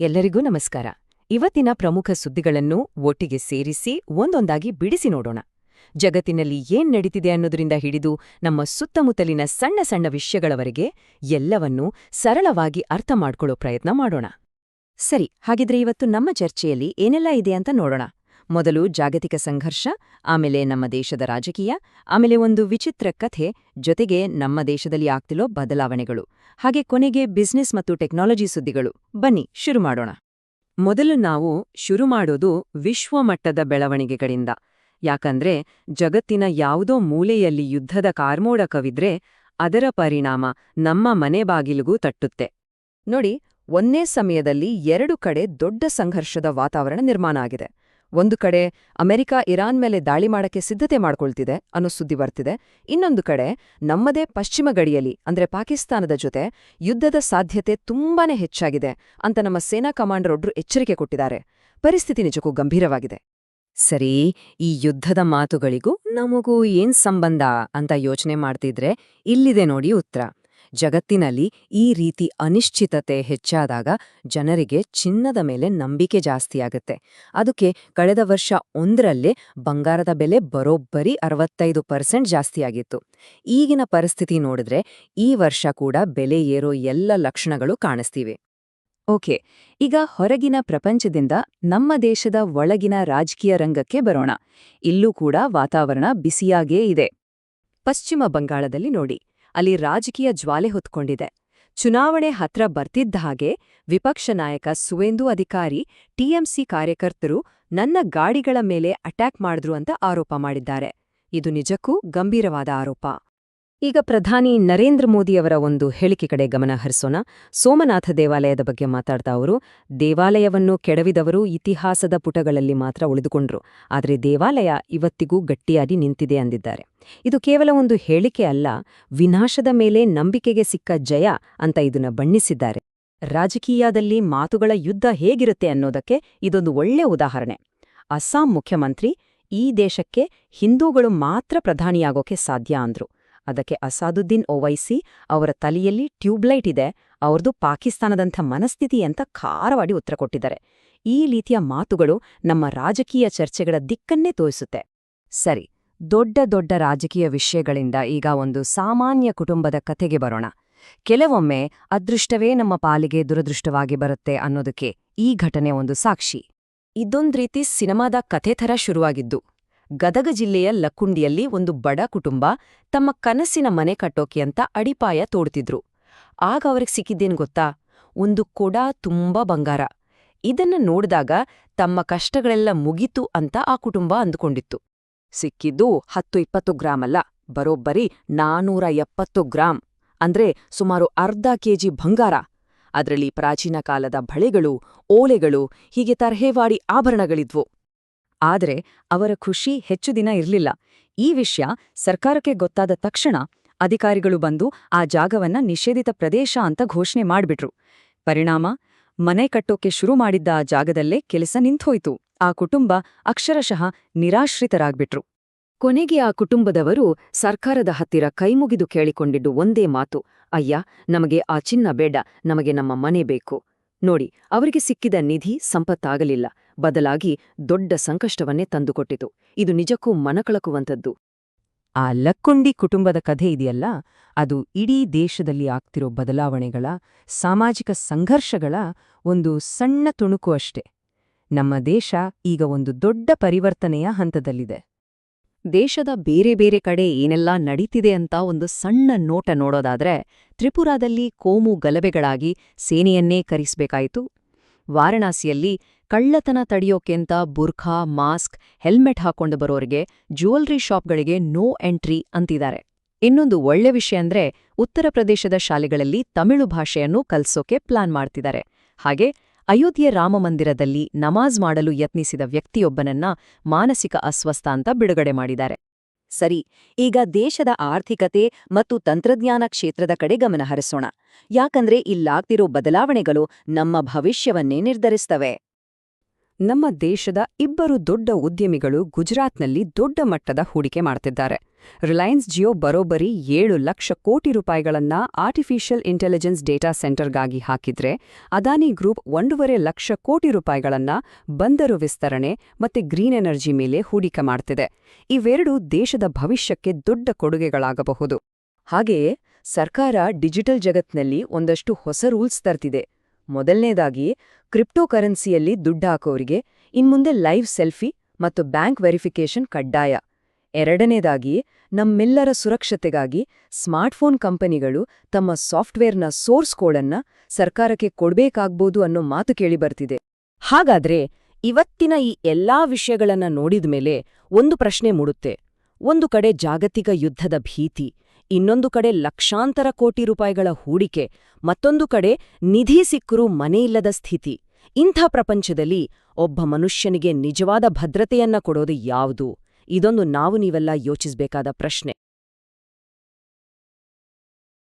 ಎಲ್ಲರಿಗೂ ನಮಸ್ಕಾರ. ಇವತ್ತಿನ ಪ್ರಮುಖ ಸುದ್ದಿಗಳನ್ನು ಒಟ್ಟಿಗೆ ಸೇರಿಸಿ ಒಂದೊಂದಾಗಿ ಬಿಡಿಸಿ ನೋಡೋಣ. ಜಗತ್ತಿನಲ್ಲಿ ಏನ್ ನಡೀತಿದೆ ಅನ್ನೋದ್ರಿಂದ ಹಿಡಿದು ನಮ್ಮ ಸುತ್ತಮುತ್ತಲಿನ ಸಣ್ಣ ಸಣ್ಣ ವಿಷಯಗಳವರೆಗೆ ಎಲ್ಲವನ್ನೂ ಸರಳವಾಗಿ ಅರ್ಥ ಮಾಡ್ಕೊಳ್ಳೋ ಪ್ರಯತ್ನ ಮಾಡೋಣ. ಸರಿ, ಹಾಗಿದ್ರೆ ಇವತ್ತು ನಮ್ಮ ಚರ್ಚೆಯಲ್ಲಿ ಏನೆಲ್ಲ ಇದೆ ಅಂತ ನೋಡೋಣ. ಮೊದಲು ಜಾಗತಿಕ ಸಂಘರ್ಷ, ಆಮೇಲೆ ನಮ್ಮ ದೇಶದ ರಾಜಕೀಯ, ಆಮೇಲೆ ಒಂದು ವಿಚಿತ್ರ ಕಥೆ ಜೊತೆಗೆ ನಮ್ಮ ದೇಶದಲ್ಲಿ ಆಗ್ತಿರೋ ಬದಲಾವಣೆಗಳು. ಹಾಗೆ ಕೊನೆಗೆ ಬಿಸ್ನೆಸ್ ಮತ್ತು ಟೆಕ್ನಾಲಜಿ ಸುದ್ದಿಗಳು. ಬನ್ನಿ, ಶುರು ಮಾಡೋಣ. ಮೊದಲು ನಾವು ಶುರು ಮಾಡೋದು ವಿಶ್ವಮಟ್ಟದ ಬೆಳವಣಿಗೆಗಳಿಂದ. ಯಾಕಂದ್ರೆ ಜಗತ್ತಿನ ಯಾವುದೋ ಮೂಲೆಯಲ್ಲಿ ಯುದ್ಧದ ಕಾರ್ಮೋಡ ಕವಿದ್ರೆ ಅದರ ಪರಿಣಾಮ ನಮ್ಮ ಮನೆ ಬಾಗಿಲಿಗೂ ತಟ್ಟುತ್ತೆ. ನೋಡಿ, ಒಂದೇ ಸಮಯದಲ್ಲಿ ಎರಡು ಕಡೆ ದೊಡ್ಡ ಸಂಘರ್ಷದ ವಾತಾವರಣ ನಿರ್ಮಾಣ ಆಗಿದೆ. ಒಂದು ಕಡೆ ಅಮೆರಿಕ ಇರಾನ್ ಮೇಲೆ ದಾಳಿ ಮಾಡಕ್ಕೆ ಸಿದ್ಧತೆ ಮಾಡ್ಕೊಳ್ತಿದೆ ಅನ್ನೋ ಸುದ್ದಿ ಬರ್ತಿದೆ. ಇನ್ನೊಂದು ಕಡೆ ನಮ್ಮದೇ ಪಶ್ಚಿಮ ಗಡಿಯಲ್ಲಿ, ಅಂದ್ರೆ ಪಾಕಿಸ್ತಾನದ ಜೊತೆ ಯುದ್ಧದ ಸಾಧ್ಯತೆ ತುಂಬಾನೇ ಹೆಚ್ಚಾಗಿದೆ ಅಂತ ನಮ್ಮ ಸೇನಾ ಕಮಾಂಡರ್ ಒಬ್ರು ಎಚ್ಚರಿಕೆ ಕೊಟ್ಟಿದ್ದಾರೆ. ಪರಿಸ್ಥಿತಿ ನಿಜಕ್ಕೂ ಗಂಭೀರವಾಗಿದೆ. ಸರಿ, ಈ ಯುದ್ಧದ ಮಾತುಗಳಿಗೂ ನಮಗೂ ಏನ್ ಸಂಬಂಧ ಅಂತ ಯೋಚನೆ ಮಾಡ್ತಿದ್ರೆ ಇಲ್ಲಿದೆ ನೋಡಿ ಉತ್ತರ. ಜಗತ್ತಿನಲ್ಲಿ ಈ ರೀತಿ ಅನಿಶ್ಚಿತತೆ ಹೆಚ್ಚಾದಾಗ ಜನರಿಗೆ ಚಿನ್ನದ ಮೇಲೆ ನಂಬಿಕೆ ಜಾಸ್ತಿಯಾಗುತ್ತೆ. ಅದಕ್ಕೆ ಕಳೆದ ವರ್ಷ ಒಂದರಲ್ಲೇ ಬಂಗಾರದ ಬೆಲೆ ಬರೋಬ್ಬರಿ ಅರವತ್ತೈದು ಪರ್ಸೆಂಟ್ ಜಾಸ್ತಿಯಾಗಿತ್ತು. ಈಗಿನ ಪರಿಸ್ಥಿತಿ ನೋಡಿದ್ರೆ ಈ ವರ್ಷ ಕೂಡ ಬೆಲೆ ಏರೋ ಎಲ್ಲ ಲಕ್ಷಣಗಳು ಕಾಣಿಸ್ತಿವೆ. ಓಕೆ, ಈಗ ಹೊರಗಿನ ಪ್ರಪಂಚದಿಂದ ನಮ್ಮ ದೇಶದ ಒಳಗಿನ ರಾಜಕೀಯ ರಂಗಕ್ಕೆ ಬರೋಣ. ಇಲ್ಲೂ ಕೂಡ ವಾತಾವರಣ ಬಿಸಿಯಾಗೇ ಇದೆ. ಪಶ್ಚಿಮ ಬಂಗಾಳದಲ್ಲಿ ನೋಡಿ. ಅಲ್ಲಿ ರಾಜಕೀಯ ಜ್ವಾಲೆ ಹೊತ್ಕೊಂಡಿದೆ. ಚುನಾವಣೆ ಹತ್ರ ಬರ್ತಿದ್ದ ಹಾಗೆ ವಿಪಕ್ಷ ನಾಯಕ ಸುವೇಂದು ಅಧಿಕಾರಿ ಟಿಎಂಸಿ ಕಾರ್ಯಕರ್ತರು ನನ್ನ ಗಾಡಿಗಳ ಮೇಲೆ ಅಟ್ಯಾಕ್ ಮಾಡಿದ್ರು ಅಂತ ಆರೋಪ ಮಾಡಿದ್ದಾರೆ. ಇದು ನಿಜಕ್ಕೂ ಗಂಭೀರವಾದ ಆರೋಪ. ಈಗ ಪ್ರಧಾನಿ ನರೇಂದ್ರ ಮೋದಿಯವರ ಒಂದು ಹೇಳಿಕೆ ಕಡೆ ಗಮನ ಹರಿಸೋಣ. ಸೋಮನಾಥ ದೇವಾಲಯದ ಬಗ್ಗೆ ಮಾತಾಡ್ತಾ ಅವರು, ದೇವಾಲಯವನ್ನು ಕೆಡವಿದವರು ಇತಿಹಾಸದ ಪುಟಗಳಲ್ಲಿ ಮಾತ್ರ ಉಳಿದುಕೊಂಡ್ರು. ಆದರೆ ದೇವಾಲಯ ಇವತ್ತಿಗೂ ಗಟ್ಟಿಯಾಗಿ ನಿಂತಿದೆ ಅಂದಿದ್ದಾರೆ. ಇದು ಕೇವಲ ಒಂದು ಹೇಳಿಕೆ ಅಲ್ಲ, ವಿನಾಶದ ಮೇಲೆ ನಂಬಿಕೆಗೆ ಸಿಕ್ಕ ಜಯ ಅಂತ ಇದನ್ನ ಬಣ್ಣಿಸಿದ್ದಾರೆ. ರಾಜಕೀಯದಲ್ಲಿ ಮಾತುಗಳ ಯುದ್ಧ ಹೇಗಿರುತ್ತೆ ಅನ್ನೋದಕ್ಕೆ ಇದೊಂದು ಒಳ್ಳೆ ಉದಾಹರಣೆ. ಅಸ್ಸಾಂ ಮುಖ್ಯಮಂತ್ರಿ, ಈ ದೇಶಕ್ಕೆ ಹಿಂದೂಗಳು ಮಾತ್ರ ಪ್ರಧಾನಿಯಾಗೋಕೆ ಸಾಧ್ಯ ಅಂದ್ರು. ಅದಕ್ಕೆ ಅಸಾದುದ್ದೀನ್ ಓವೈಸಿ ಅವರ ತಲೆಯಲ್ಲಿ ಟ್ಯೂಬ್ಲೈಟ್ ಇದೆ ಅವ್ರದ್ದು ಪಾಕಿಸ್ತಾನದಂಥ ಮನಸ್ಥಿತಿ ಅಂತ ಖಾರವಾಡಿ ಉತ್ತರ ಕೊಟ್ಟಿದ್ದಾರೆ. ಈ ರೀತಿಯ ಮಾತುಗಳು ನಮ್ಮ ರಾಜಕೀಯ ಚರ್ಚೆಗಳ ದಿಕ್ಕನ್ನೇ ತೋರಿಸುತ್ತೆ. ಸರಿ, ದೊಡ್ಡ ದೊಡ್ಡ ರಾಜಕೀಯ ವಿಷಯಗಳಿಂದ ಈಗ ಒಂದು ಸಾಮಾನ್ಯ ಕುಟುಂಬದ ಕಥೆಗೆ ಬರೋಣ. ಕೆಲವೊಮ್ಮೆ ಅದೃಷ್ಟವೇ ನಮ್ಮ ಪಾಲಿಗೆ ದುರದೃಷ್ಟವಾಗಿ ಬರುತ್ತೆ ಅನ್ನೋದಕ್ಕೆ ಈ ಘಟನೆ ಒಂದು ಸಾಕ್ಷಿ. ಇದೊಂದ್ ರೀತಿ ಸಿನಿಮಾದ ಕಥೆ ಥರ ಶುರುವಾಗಿದ್ದು. ಗದಗ ಜಿಲ್ಲೆಯ ಲಕ್ಕುಂಡಿಯಲ್ಲಿ ಒಂದು ಬಡ ಕುಟುಂಬ ತಮ್ಮ ಕನಸಿನ ಮನೆ ಕಟ್ಟೋಕೆ ಅಂತ ಅಡಿಪಾಯ ತೋಡ್ತಿದ್ರು. ಆಗ ಅವ್ರಿಗೆ ಸಿಕ್ಕಿದ್ದೇನು ಗೊತ್ತಾ? ಒಂದು ಕೊಡ ತುಂಬಾ ಬಂಗಾರ. ಇದನ್ನ ನೋಡಿದಾಗ ತಮ್ಮ ಕಷ್ಟಗಳೆಲ್ಲ ಮುಗಿತು ಅಂತ ಆ ಕುಟುಂಬ ಅಂದುಕೊಂಡಿತ್ತು. ಸಿಕ್ಕಿದ್ದು ಹತ್ತು ಇಪ್ಪತ್ತು ಗ್ರಾಮ್ ಅಲ್ಲ, ಬರೋಬ್ಬರಿ ನಾನೂರ ಎಪ್ಪತ್ತು ಗ್ರಾಂ. ಅಂದ್ರೆ ಸುಮಾರು ಅರ್ಧ ಕೆಜಿ ಬಂಗಾರ. ಅದರಲ್ಲಿ ಪ್ರಾಚೀನ ಕಾಲದ ಬಳೆಗಳು, ಓಲೆಗಳು, ಹೀಗೆ ತರ್ಹೇವಾಡಿ ಆಭರಣಗಳಿದ್ವು. ಆದರೆ ಅವರ ಖುಷಿ ಹೆಚ್ಚು ದಿನ ಇರಲಿಲ್ಲ. ಈ ವಿಷಯ ಸರ್ಕಾರಕ್ಕೆ ಗೊತ್ತಾದ ತಕ್ಷಣ ಅಧಿಕಾರಿಗಳು ಬಂದು ಆ ಜಾಗವನ್ನ ನಿಷೇಧಿತ ಪ್ರದೇಶ ಅಂತ ಘೋಷಣೆ ಮಾಡ್ಬಿಟ್ರು. ಪರಿಣಾಮ? ಮನೆ ಕಟ್ಟೋಕೆ ಶುರು ಮಾಡಿದ್ದ ಆ ಜಾಗದಲ್ಲೇ ಕೆಲಸ ನಿಂತೋಯ್ತು ಆ ಕುಟುಂಬ ಅಕ್ಷರಶಃ ನಿರಾಶ್ರಿತರಾಗ್ಬಿಟ್ರು. ಕೊನೆಗೆ ಆ ಕುಟುಂಬದವರು ಸರ್ಕಾರದ ಹತ್ತಿರ ಕೈಮುಗಿದು ಕೇಳಿಕೊಂಡಿದ್ದು ಒಂದೇ ಮಾತು, ಅಯ್ಯ, ನಮಗೆ ಆ ಚಿನ್ನ ಬೇಡ, ನಮಗೆ ನಮ್ಮ ಮನೆ ಬೇಕು. ನೋಡಿ, ಅವರಿಗೆ ಸಿಕ್ಕಿದ ನಿಧಿ ಸಂಪತ್ತಾಗಲಿಲ್ಲ. ಬದಲಾಗಿ ದೊಡ್ಡ ಸಂಕಷ್ಟವನ್ನೇ ತಂದುಕೊಟ್ಟಿತು. ಇದು ನಿಜಕ್ಕೂ ಮನಕಳಕುವಂಥದ್ದು. ಆ ಲಕ್ಕುಂಡಿ ಕುಟುಂಬದ ಕಥೆ ಇದೆಯಲ್ಲ? ಅದು ಇಡೀ ದೇಶದಲ್ಲಿ ಆಗ್ತಿರೋ ಬದಲಾವಣೆಗಳ ಸಾಮಾಜಿಕ ಸಂಘರ್ಷಗಳ ಒಂದು ಸಣ್ಣ ತುಣುಕು ಅಷ್ಟೆ. ನಮ್ಮ ದೇಶ ಈಗ ಒಂದು ದೊಡ್ಡ ಪರಿವರ್ತನೆಯ ಹಂತದಲ್ಲಿದೆ. ದೇಶದ ಬೇರೆ ಬೇರೆ ಕಡೆ ಏನೆಲ್ಲ ನಡೀತಿದೆ ಅಂತ ಒಂದು ಸಣ್ಣ ನೋಟ ನೋಡೋದಾದ್ರೆ ತ್ರಿಪುರಾದಲ್ಲಿ ಕೋಮು ಗಲಭೆಗಳಾಗಿ ಸೇನೆಯನ್ನೇ ಕರೆಸ್ಬೇಕಾಯಿತು. ವಾರಣಾಸಿಯಲ್ಲಿ ಕಳ್ಳತನ ತಡೆಯೋಕೆಂತ ಬುರ್ಖಾ, ಮಾಸ್ಕ್, ಹೆಲ್ಮೆಟ್ ಹಾಕೊಂಡು ಬರೋರಿಗೆ ಜ್ಯುವೆಲ್ರಿ ಶಾಪ್ಗಳಿಗೆ ನೋ ಎಂಟ್ರಿ ಅಂತಿದ್ದಾರೆ. ಇನ್ನೊಂದು ಒಳ್ಳೆ ವಿಷಯ ಅಂದ್ರೆ ಉತ್ತರ ಪ್ರದೇಶದ ಶಾಲೆಗಳಲ್ಲಿ ತಮಿಳು ಭಾಷೆಯನ್ನು ಕಲಿಸೋಕೆ ಪ್ಲಾನ್ ಮಾಡ್ತಿದ್ದಾರೆ. ಹಾಗೆ ಅಯೋಧ್ಯೆ ರಾಮಮಂದಿರದಲ್ಲಿ ನಮಾಜ್ ಮಾಡಲು ಯತ್ನಿಸಿದ ವ್ಯಕ್ತಿಯೊಬ್ಬನನ್ನ ಮಾನಸಿಕ ಅಸ್ವಸ್ಥ ಅಂತ ಬಿಡುಗಡೆ ಮಾಡಿದ್ದಾರೆ. ಸರಿ, ಈಗ ದೇಶದ ಆರ್ಥಿಕತೆ ಮತ್ತು ತಂತ್ರಜ್ಞಾನ ಕ್ಷೇತ್ರದ ಕಡೆ ಗಮನ ಹರಿಸೋಣ. ಯಾಕಂದ್ರೆ ಇಲ್ಲಾಗ್ತಿರೋ ಬದಲಾವಣೆಗಳು ನಮ್ಮ ಭವಿಷ್ಯವನ್ನೇ ನಿರ್ಧರಿಸ್ತವೆ. ನಮ್ಮ ದೇಶದ ಇಬ್ಬರು ದೊಡ್ಡ ಉದ್ಯಮಿಗಳು ಗುಜರಾತ್ನಲ್ಲಿ ದೊಡ್ಡ ಮಟ್ಟದ ಹೂಡಿಕೆ ಮಾಡ್ತಿದ್ದಾರೆ. ರಿಲಯನ್ಸ್ ಜಿಯೋ ಬರೋಬ್ಬರಿ ಏಳು ಲಕ್ಷ ಕೋಟಿ ರೂಪಾಯಿಗಳನ್ನ ಆರ್ಟಿಫಿಷಿಯಲ್ ಇಂಟೆಲಿಜೆನ್ಸ್ ಡೇಟಾ ಸೆಂಟರ್ಗಾಗಿ ಹಾಕಿದ್ರೆ ಅದಾನಿ ಗ್ರೂಪ್ ಒಂದೂವರೆ ಲಕ್ಷ ಕೋಟಿ ರೂಪಾಯಿಗಳನ್ನ ಬಂದರು ವಿಸ್ತರಣೆ ಮತ್ತೆ ಗ್ರೀನ್ ಎನರ್ಜಿ ಮೇಲೆ ಹೂಡಿಕೆ ಮಾಡ್ತಿದೆ. ಇವೆರಡೂ ದೇಶದ ಭವಿಷ್ಯಕ್ಕೆ ದೊಡ್ಡ ಕೊಡುಗೆಗಳಾಗಬಹುದು. ಹಾಗೆಯೇ ಸರ್ಕಾರ ಡಿಜಿಟಲ್ ಜಗತ್ನಲ್ಲಿ ಒಂದಷ್ಟು ಹೊಸ ರೂಲ್ಸ್ ತರ್ತಿದೆ. ಮೊದಲನೇದಾಗಿ ಕ್ರಿಪ್ಟೋ ಕರೆನ್ಸಿಯಲ್ಲಿ ದುಡ್ಡು ಹಾಕೋರಿಗೆ ಇನ್ಮುಂದೆ ಲೈವ್ ಸೆಲ್ಫಿ ಮತ್ತು ಬ್ಯಾಂಕ್ ವೆರಿಫಿಕೇಷನ್ ಕಡ್ಡಾಯ. ಎರಡನೇದಾಗಿ, ನಮ್ಮೆಲ್ಲರ ಸುರಕ್ಷತೆಗಾಗಿ ಸ್ಮಾರ್ಟ್ಫೋನ್ ಕಂಪನಿಗಳು ತಮ್ಮ ಸಾಫ್ಟ್ವೇರ್ನ ಸೋರ್ಸ್ ಕೋಡನ್ನ ಸರ್ಕಾರಕ್ಕೆ ಕೊಡ್ಬೇಕಾಗ್ಬೋದು ಅನ್ನೋ ಮಾತು ಕೇಳಿಬರ್ತಿದೆ. ಹಾಗಾದ್ರೆ ಇವತ್ತಿನ ಈ ಎಲ್ಲಾ ವಿಷಯಗಳನ್ನ ನೋಡಿದ್ಮೇಲೆ ಒಂದು ಪ್ರಶ್ನೆ ಮೂಡುತ್ತೆ. ಒಂದು ಕಡೆ ಜಾಗತಿಕ ಯುದ್ಧದ ಭೀತಿ, ಇನ್ನೊಂದು ಕಡೆ ಲಕ್ಷಾಂತರ ಕೋಟಿ ರೂಪಾಯಿಗಳ ಹೂಡಿಕೆ, ಮತ್ತೊಂದು ಕಡೆ ನಿಧಿ ಸಿಕ್ಕರೂ ಮನೆಯಿಲ್ಲದ ಸ್ಥಿತಿ. ಇಂಥ ಪ್ರಪಂಚದಲ್ಲಿ ಒಬ್ಬ ಮನುಷ್ಯನಿಗೆ ನಿಜವಾದ ಭದ್ರತೆಯನ್ನ ಕೊಡೋದು ಯಾವುದು? ಇದೊಂದು ನಾವು ನೀವೆಲ್ಲ ಯೋಚಿಸಬೇಕಾದ ಪ್ರಶ್ನೆ.